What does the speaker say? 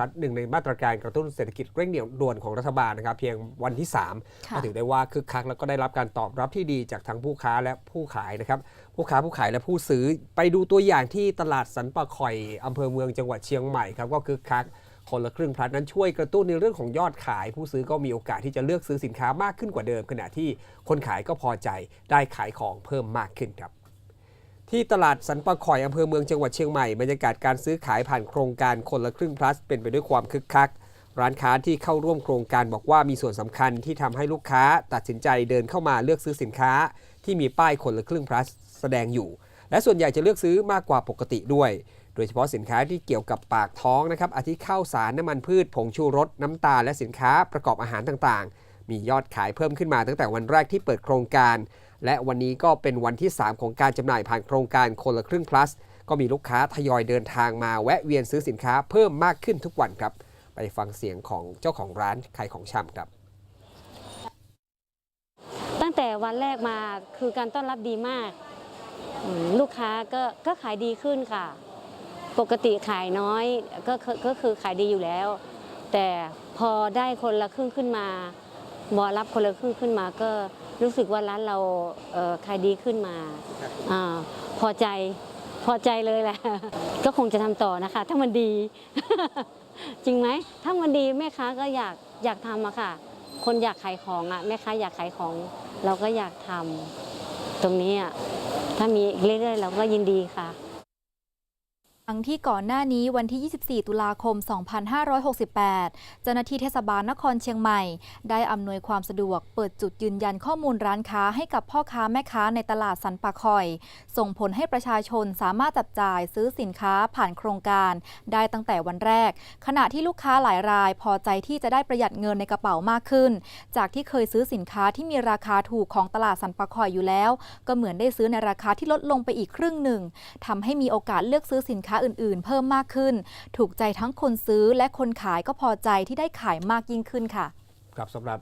รัฐหนึ่งในมาตรการกระตุ้นเศรษฐกิจเร่งด่วนของรัฐบาลนะครับ เพียงวันที่3ค่ะก็ถือได้ว่าคึกคักแล้วก็ได้รับการตอบรับที่ดีจากทั้งผู้ค้าและผู้ขายนะครับ ผู้ค้าผู้ขายและผู้ซื้อไปดูตัวอย่างที่ตลาดสันปะคอยอำเภอเมืองจังหวัดเชียงใหม่ครับก็คึกคักคนละครึ่งพลัดนั้นช่วยกระตุ้นในเรื่องของยอดขาย ผู้ซื้อก็มีโอกาสที่จะเลือกซื้อสินค้ามากขึ้นกว่าเดิม ขณะที่คนขายก็พอใจได้ขายของเพิ่มมากขึ้นครับ ที่ตลาดสันปะคอยอำเภอเมืองจังหวัดเชียงใหม่บรรยากาศการซื้อขายผ่านโครงการคนละครึ่ง plus เป็นไปด้วยความคึกคัก ร้านค้าที่เข้าร่วมโครงการบอกว่ามีส่วนสำคัญที่ทำให้ลูกค้าตัดสินใจเดินเข้ามาเลือกซื้อสินค้า ที่มีป้ายคนละครึ่ง plus แสดงอยู่ และส่วนใหญ่จะเลือกซื้อมากกว่าปกติด้วย โดยเฉพาะสินค้าที่เกี่ยวกับปากท้องนะครับอาทิข้าวสารน้ำมันพืชผงชูรสน้ำตาลและสินค้าประกอบอาหารต่างๆ มียอดขายเพิ่มขึ้นมาตั้งแต่วันแรกที่เปิดโครงการ และวันนี้ก็เป็นวันที่ 3 ของการจำหน่ายผ่านโครงการคนละครึ่ง plus ก็มีลูกค้าทยอยเดินทางมาแวะเวียนซื้อสินค้าเพิ่มมากขึ้นทุกวันครับ ไปฟังเสียงของเจ้าของร้านขายของชำครับ ตั้งแต่วันแรกมาคือการต้อนรับดีมาก ลูกค้าก็ก็ขายดีขึ้นค่ะ ปกติขายน้อยก็ก็คือขายดีอยู่แล้ว แต่พอได้คนละครึ่งขึ้นมา บอรับคนละครึ่งขึ้นมาก็รู้สึกว่าร้านเราเอ่อขายดีขึ้นมาอาพอใจพอใจเลยแหละ ก็คงจะทำต่อนะคะ ถ้ามันดี จริงไหมถ้ามันดีแม่ค้าก็อยากอยากทำอะค่ะ คนอยากขายของอะแม่ค้าอยากขายของ เราก็อยากทำตรงนี้อะถ้ามีอีกเรื่อยๆเราก็ยินดีค่ะ ทั้งที่ก่อนหน้านี้วันที่ 24 ตุลาคม 2568 เจ้าหน้าที่เทศบาลนครเชียงใหม่ ได้อำนวยความสะดวกเปิดจุดยืนยันข้อมูลร้านค้าให้กับพ่อค้าแม่ค้าในตลาดสันปะคอย ส่งผลให้ประชาชนสามารถจับจ่ายซื้อสินค้าผ่านโครงการ ได้ตั้งแต่วันแรก ขณะที่ลูกค้าหลายรายพอใจที่จะได้ประหยัดเงินในกระเป๋ามากขึ้น จากที่เคยซื้อสินค้าที่มีราคาถูกของตลาดสันปะคอยอยู่แล้ว ก็เหมือนได้ซื้อในราคาที่ลดลงไปอีกครึ่งหนึ่งทำให้มีโอกาสเลือกซื้อสินค้าค้าอื่นๆ เพิ่มมากขึ้น ถูกใจทั้งคนซื้อและคนขายก็พอใจที่ได้ขายมากยิ่งขึ้นค่ะ ครับสำหรับ